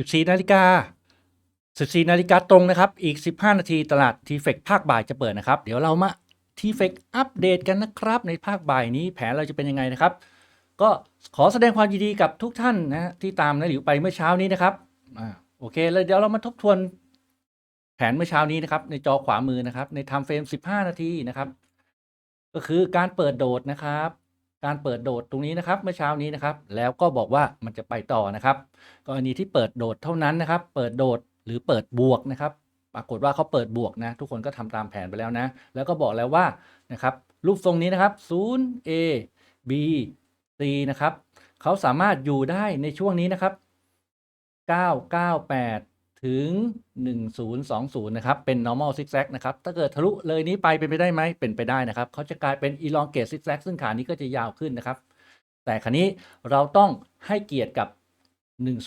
14นาฬิกา14นาฬิกาตรงนะครับ อีก 15 นาทีตลาดทีเฟกภาคบ่ายจะเปิดนะครับ เดี๋ยวเรามาทีเฟกอัปเดตกันนะครับ ในภาคบ่ายนี้แผนเราจะเป็นยังไงนะครับ ก็ขอแสดงความยินดีกับทุกท่านนะที่ตามนะหลิวไปเมื่อเช้านี้นะครับอ่าโอเคเลยเดี๋ยวเรามาทบทวนแผนเมื่อเช้านี้นะครับ ในจอขวามือนะครับ ในไทม์เฟรม 15 นาทีนะครับ ก็คือการเปิดโดดนะครับ การเปิดโดดตรงนี้นะครับเมื่อเช้านี้นะครับ แล้วก็บอกว่ามันจะไปต่อนะครับ กรณีที่เปิดโดดเท่านั้นนะครับ เปิดโดดหรือเปิดบวกนะครับ ปรากฏว่าเขาเปิดบวกนะ ทุกคนก็ทำตามแผนไปแล้วนะ แล้วก็บอกแล้วว่านะครับรูปทรงนี้นะครับ 0 A B C นะครับเขาสามารถอยู่ได้ในช่วงนี้นะครับ 998 ถึง 1020 นะครับ เป็น normal zigzag นะครับ ถ้าเกิดทะลุเลยนี้ไปเป็นไปได้ไหม เป็นไปได้นะครับ เขาจะกลายเป็น elongate zigzag ซึ่งขานี้ก็จะยาวขึ้นนะครับ แต่ครานี้เราต้องให้เกียรติกับ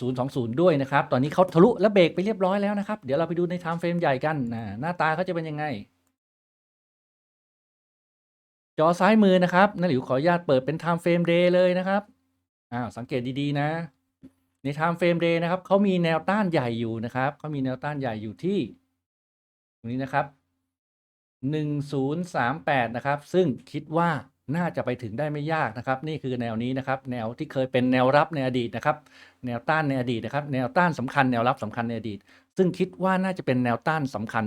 1020 ด้วยนะครับ ตอนนี้เขาทะลุและเบรกไปเรียบร้อยแล้วนะครับ เดี๋ยวเราไปดูใน time frame ใหญ่กัน หน้าตาเขาจะเป็นยังไง จอซ้ายมือนะครับนาหลิวขออนุญาตเปิดเป็น time frame day เลยนะครับ อ้าว สังเกตดีๆนะ ใน time frame day นะครับเขามีแนวต้านใหญ่อยู่นะครับเขามีแนวต้านใหญ่อยู่ที่ ตรงนี้นะครับ1038นะครับ ซึ่งคิดว่าน่าจะไปถึงได้ไม่ยากนะครับ นี่คือแนวนี้นะครับ แนวที่เคยเป็นแนวรับในอดีตนะครับ แนวต้านในอดีตนะครับ แนวต้านสำคัญแนวรับสำคัญในอดีต ซึ่งคิดว่าน่าจะเป็นแนวต้านสำคัญ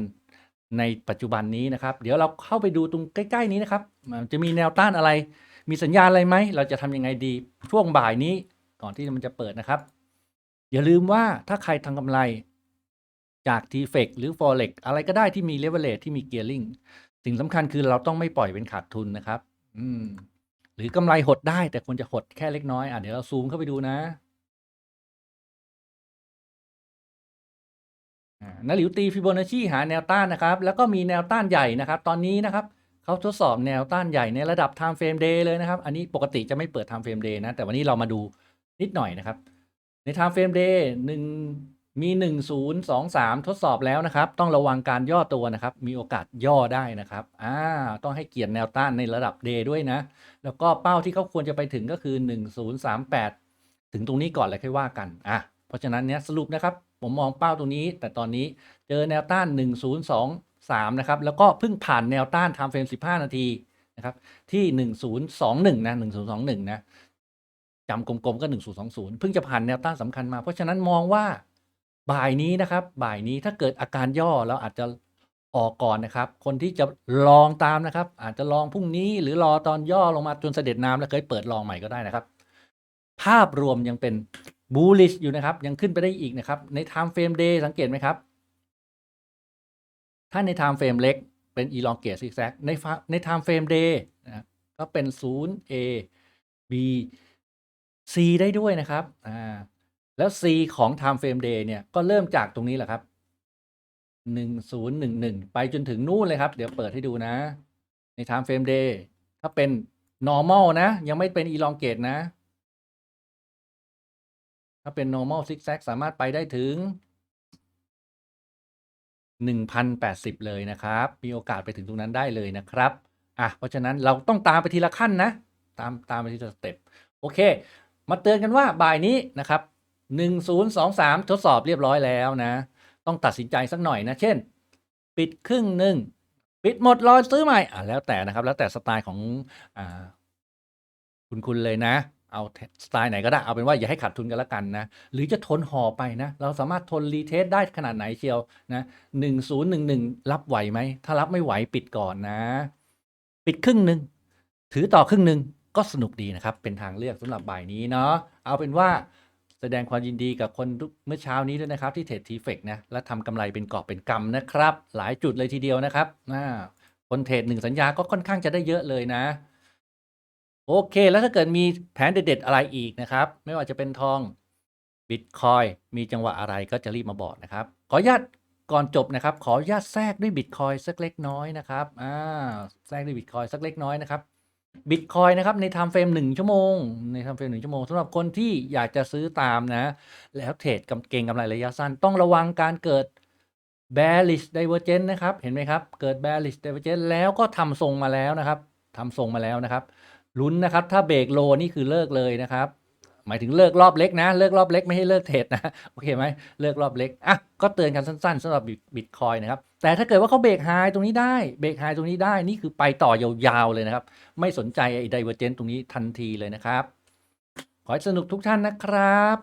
ในปัจจุบันนี้นะครับ เดี๋ยวเราเข้าไปดูตรงใกล้ ๆ นี้นะครับ จะมีแนวต้านอะไร มีสัญญาณอะไรไหม เราจะทำยังไงดีช่วงบ่ายนี้ก่อนที่มันจะเปิดนะครับ อย่าลืมว่าถ้าใครทำกำไรจาก t f e x หรือ Forex อะไรก็ได้ที่มี leverage ที่มี gearing สิ่งสำคัญคือเราต้องไม่ปล่อยเป็นขาดทุนนะครับ อืม หรือกำไรหดได้แต่ควรจะหดแค่เล็กน้อย อะเดี๋ยวเราซูมเข้าไปดูนะนาหลิวตีฟิโบนัชชีหาแนวต้านนะครับ แล้วก็มีแนวต้านใหญ่นะครับ ตอนนี้นะครับเขาทดสอบแนวต้านใหญ่ในระดับ time frame day เลยนะครับ อันนี้ปกติจะไม่เปิด time frame day นะ แต่วันนี้เรามาดูนิดหน่อยนะครับ ใน time frame day หนึ่งมี 1 0 2 3 ทดสอบแล้วนะครับ ต้องระวังการย่อตัวนะครับ มีโอกาสย่อได้นะครับอ่าต้องให้เกียรติแนวต้านในระดับ day ด้วยนะ แล้วก็เป้าที่เขาควรจะไปถึงก็คือ 1038 ถึงตรงนี้ก่อนแล้วค่อยว่ากันอะเพราะฉะนั้นเนี้ยสรุปนะครับ ผมมองเป้าตรงนี้ แต่ตอนนี้เจอแนวต้าน 1023 นะครับ แล้วก็เพิ่งผ่านแนวต้าน time frame 15 นาทีนะครับที่ 1021 นะ 1021 นะ จำกลมๆก็ 1020 เพิ่งจะผ่านแนวต้านสำคัญมา เพราะฉะนั้นมองว่าบ่ายนี้นะครับ บ่ายนี้ถ้าเกิดอาการย่อแล้วอาจจะออกก่อนนะครับ คนที่จะลองตามนะครับ อาจจะลองพรุ่งนี้หรือรอตอนย่อลงมาจนเสด็จน้ำแล้วเคยเปิดลองใหม่ก็ได้นะครับ ภาพรวมยังเป็น bullish อยู่นะครับ ยังขึ้นไปได้อีกนะครับ ใน time frame day สังเกตไหมครับ ถ้าใน time frame เล็กเป็น elongate zigzag ในใน time frame day นะก็เป็น 0 A B C ได้ด้วยนะครับอ่าแล้ว C ของ time frame day เนี่ย ก็เริ่มจากตรงนี้แหละครับ 1011 ไปจนถึงนู่นเลยครับ เดี๋ยวเปิดให้ดูนะ ใน time frame day ถ้าเป็น normal นะ ยังไม่เป็น elongate นะ ถ้าเป็น normal zigzag สามารถไปได้ถึง 1,080 เลยนะครับ มีโอกาสไปถึงตรงนั้นได้เลยนะครับ อะ เพราะฉะนั้นเราต้องตามไปทีละขั้นนะ ตามตามไปทีละสเต็ป โอเค มาเตือนกันว่าบ่ายนี้นะครับ 1023 ทดสอบเรียบร้อยแล้วนะ ต้องตัดสินใจสักหน่อยนะ เช่น ปิดครึ่งหนึ่ง ปิดหมดรอซื้อใหม่อะแล้วแต่นะครับ แล้วแต่สไตล์ของอ่าคุณคุณเลยนะ เอาสไตล์ไหนก็ได้ เอาเป็นว่าอย่าให้ขาดทุนกันละกันนะ หรือจะทนห่อไปนะ เราสามารถทนรีเทสได้ขนาดไหนเชียวนะหนึ่งศูนย์หนึ่งหนึ่งรับไหวไหม ถ้ารับไม่ไหวปิดก่อนนะ ปิดครึ่งหนึ่ง ถือต่อครึ่งหนึ่ง ก็สนุกดีนะครับ เป็นทางเลือกสำหรับบ่ายนี้เนาะเอาเป็นว่าแสดงความยินดีกับคนเมื่อเช้านี้ด้วยนะครับ ที่เทรดทีเฟกนะและทำกำไรเป็นกอบเป็นกำนะครับ หลายจุดเลยทีเดียวนะครับอ่าคนเทรดหนึ่งสัญญาก็ค่อนข้างจะได้เยอะเลยนะ โอเค แล้วถ้าเกิดมีแผนเด็ด ๆ อะไรอีกนะครับ ไม่ว่าจะเป็นทองบิตคอยมีจังหวะอะไรก็จะรีบมาบอกนะครับ ขออนุญาตก่อนจบนะครับ ขออนุญาตแทรกด้วยบิตคอยสักเล็กน้อยนะครับอ่าแทรกด้วยบิตคอยสักเล็กน้อยนะครับ บิตคอยนะครับในไทม์เฟรมหนึ่งชั่วโมงในไทม์เฟรมหนึ่งชั่วโมงสำหรับคนที่อยากจะซื้อตามนะ แล้วเทรดกับเก่งกำไรระยะสั้น ต้องระวังการเกิด bearish divergence นะครับ เห็นไหมครับ เกิด bearish divergence แล้วก็ทำทรงมาแล้วนะครับทำทรงมาแล้วนะครับลุ้นนะครับ ถ้าเบรกโลนี่คือเลิกเลยนะครับ หมายถึงเลิกรอบเล็กนะ เลิกรอบเล็กไม่ให้เลิกเทรดนะ โอเคไหมเลิกรอบเล็ก อะ ก็เตือนกันสั้นๆสำหรับบิตคอยนะครับ แต่ถ้าเกิดว่าเขาเบรกไฮตรงนี้ได้เบรกไฮตรงนี้ได้นี่คือไปต่อยาวๆเลยนะครับ ไม่สนใจไอ้ไดเวอร์เจนตรงนี้ทันทีเลยนะครับ ขอให้สนุกทุกท่านนะครับ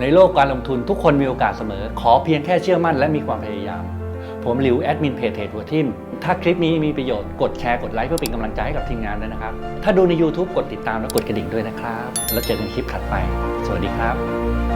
ในโลกการลงทุนทุกคนมีโอกาสเสมอ ขอเพียงแค่เชื่อมั่นและมีความพยายาม ผมหลิวแอดมินเพจเทรดหัวทิมถ้าคลิปนี้มีประโยชน์กดแชร์กดไลค์เพื่อเป็นกำลังใจให้กับทีมงานด้วยนะครับ ถ้าดูใน YouTube กดติดตามและกดกระดิ่งด้วยนะครับ แล้วเจอกันคลิปถัดไป สวัสดีครับ